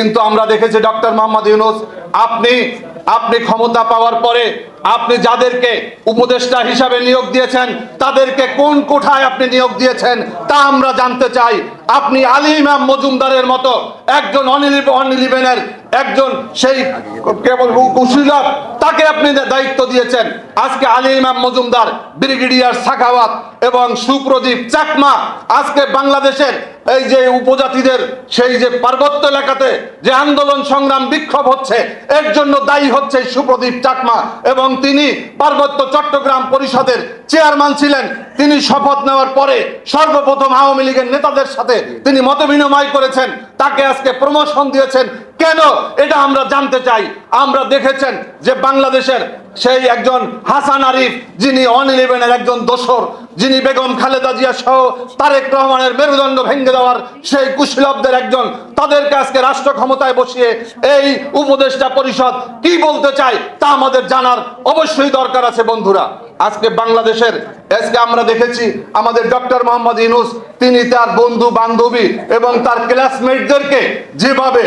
কিন্তু আমরা দেখেছি ডক্টর মোহাম্মদ ইউনুস, আপনি আপনি ক্ষমতা পাওয়ার পরে আপনি যাদেরকে উপদেষ্টা হিসাবে নিয়োগ দিয়েছেন, তাদেরকে কোন কোঠায় আপনি নিয়োগ দিয়েছেন তা আমরা জানতে চাই। আপনি আলী ইমাম মজুমদারের মতো একজন অনিল অনিলিবেনের একজন সেই কেবল কুশীলক তাকে আপনি দায়িত্ব দিয়েছেন। আজকে আলী ইমাম মজুমদার, ব্রিগেডিয়ার সাখাওয়াত এবং সুপ্রদীপ চাকমা আজকে বাংলাদেশের এই যে উপজাতিদের সেই যে পার্বত্য এলাকাতে যে আন্দোলন সংগ্রাম বিক্ষোভ হচ্ছে, এর জন্য দায়ী হচ্ছে সুপ্রদীপ চাকমা এবং তিনি পার্বত্য চট্টগ্রাম পরিষদের চেয়ারম্যান ছিলেন। তিনি শপথ নেওয়ার পরে সর্বপ্রথম আওয়ামী লীগের নেতাদের সাথে তিনি মতবিনিময় করেছেন। তাকে আজকে প্রমোশন দিয়েছেন। কেন? এটা আমরা জানতে চাই। আমরা দেখেছেন যে বাংলাদেশের সেই একজন হাসান আরিফ, যিনি অন ইলেভেনের একজন দোসর, যিনি বেগম খালেদা জিয়া সহ তারেক রহমানের মেরুদণ্ড ভেঙে দেওয়ার সেই কুশলবদের একজন, তাদেরকে আজকে রাষ্ট্র ক্ষমতায় বসিয়ে এই উপদেষ্টা পরিষদ কি বলতে চায় তা আমাদের জানার অবশ্যই দরকার আছে বন্ধুরা। আজকে বাংলাদেশের আজকে আমরা দেখেছি আমাদের ডক্টর মোহাম্মদ ইনুস তিনি তার বন্ধু বান্ধবী এবং তার ক্লাসমেটদেরকে যেভাবে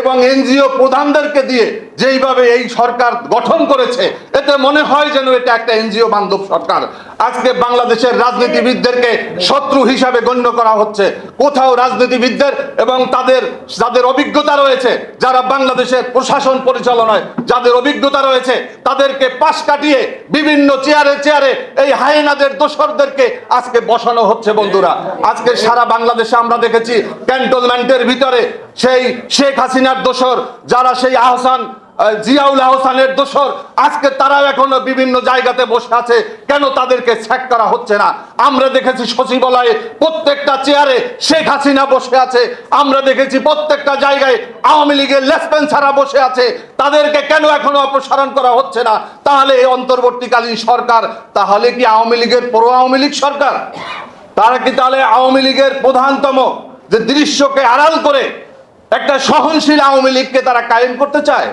এবং এনজিও প্রধানদেরকে দিয়ে যেইভাবে এই সরকার গঠন করেছে, এতে মনে হয় যেন এটা একটা এনজিও বান্ধব সরকার। আজকে বাংলাদেশের রাজনীতিবিদদেরকে শত্রু হিসাবে গণ্য করা হচ্ছে। কোথাও রাজনীতিবিদদের এবং তাদের, যাদের অভিজ্ঞতা রয়েছে, যারা বাংলাদেশের প্রশাসন পরিচালনায় যাদের অভিজ্ঞতা রয়েছে, তাদেরকে পাশ কাটিয়ে বিভিন্ন চেয়ারে চেয়ারে এই হায়নাদের দোসরদেরকে আজকে বসানো হচ্ছে বন্ধুরা। আজকে সারা বাংলাদেশে আমরা দেখেছি ক্যান্টনমেন্টের ভিতরে সেই শেখ হাসিনার দোসর যারা সেই আহসান আহ, জিয়াউল আহসানের দোসর আজকে তারাও এখনও বিভিন্ন জায়গাতে বসে আছে। কেন তাদেরকে স্যাক করা হচ্ছে না? আমরা দেখেছি সচিবালয়ে প্রত্যেকটা চেয়ারে শেখ হাসিনা বসে আছে। আমরা দেখেছি প্রত্যেকটা জায়গায় আওয়ামী লীগের লেসপেন্সাররা বসে আছে। তাদেরকে কেন এখনও অপসারণ করা হচ্ছে না? তাহলে এই অন্তর্বর্তীকালীন সরকার, তাহলে কি আওয়ামী লীগের পুরো আওয়ামী লীগ সরকার? তারা কি তাহলে আওয়ামী লীগের প্রধানতম যে দৃশ্যকে আড়াল করে একটা সহনশীল আওয়ামী লীগকে তারা কায়েম করতে চায়?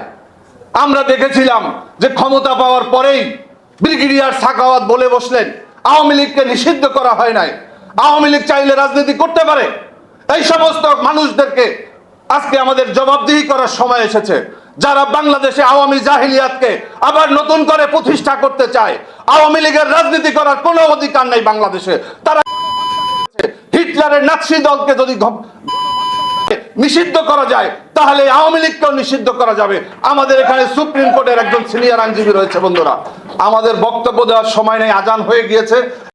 আমরা দেখেছিলাম যে ক্ষমতা পাওয়ার পরেই ব্রিগেডিয়ার সাকাওয়াত বলে বসলেন, আওয়ামী লীগকে নিষিদ্ধ করা হয় নাই। আওয়ামী লীগ চাইলে রাজনীতি করতে পারে। এই সমস্ত মানুষদেরকে আজকে আমাদের জবাবদিহি করার সময় এসেছে। যারা বাংলাদেশে আওয়ামী জাহিলিয়াতকে আবার নতুন করে প্রতিষ্ঠা করতে চায়, আওয়ামী লীগের রাজনীতি করার কোনো অধিকার নেই বাংলাদেশে। তারা হিটলারের নাৎসি দলকে যদি নিষিদ্ধ করা যায়, তাহলে আওয়ামী লীগকেও নিষিদ্ধ করা যাবে। আমাদের এখানে সুপ্রিম কোর্টের একজন সিনিয়র আইনজীবী রয়েছে বন্ধুরা। আমাদের বক্তব্য দেওয়ার সময় নেই, আজান হয়ে গিয়েছে।